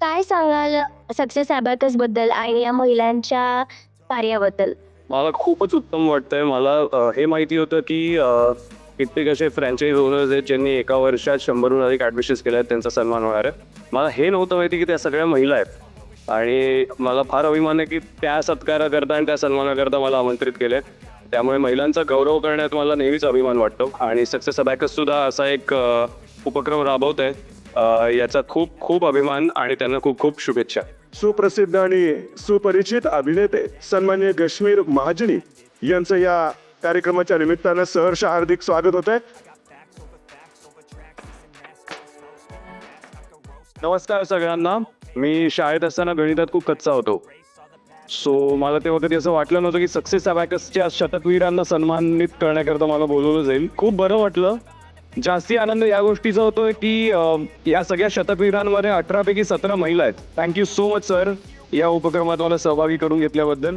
काय सांगाल सक्सेस अबॅकसबद्दल आणि या महिलांच्या कार्याबद्दल? मला खूपच उत्तम वाटतंय. मला अ, हे माहिती होतं की अ, कित्येक असे फ्रँचाईज ओनर्स आहेत ज्यांनी एका वर्षात शंभरहून अधिक ॲडमिशन्स केल्या आहेत त्यांचा सन्मान होणार आहे. मला हे नव्हतं माहिती की त्या सगळ्या महिला आहेत. आणि मला फार अभिमान आहे की त्या सत्काराकरता आणि त्या सन्मानाकरता मला आमंत्रित केले त्यामुळे महिलांचा गौरव करण्यात मला नेहमीच अभिमान वाटतो. आणि सक्सेस अबॅकस सुद्धा असा एक अ, उपक्रम राबवत आहे याचा खूप खूप अभिमान आणि त्यांना खूप खूप शुभेच्छा. सुप्रसिद्ध आणि सुपरिचित अभिनेते सन्मान्य कश्मीर महाजनी यांचं या कार्यक्रमाच्या निमित्तानं सहर्ष हार्दिक स्वागत होत आहे नमस्कार सगळ्यांना. मी शाळेत असताना गणितात खूप कच्चा होतो. सो मला तेव्हा कधी असं वाटलं नव्हतं की सक्सेस अबॅकसच्या शतकवीरांना सन्मानित करण्याकरता मला बोलवलं जाईल. खूप बरं वाटलं. जास्ती आनंद या गोष्टीचा होतोय की अं, या सगळ्या शतकवीरांमध्ये अठरापैकी सतरा महिला आहेत. थँक्यू सो मच सर या उपक्रमात मला सहभागी करून घेतल्याबद्दल.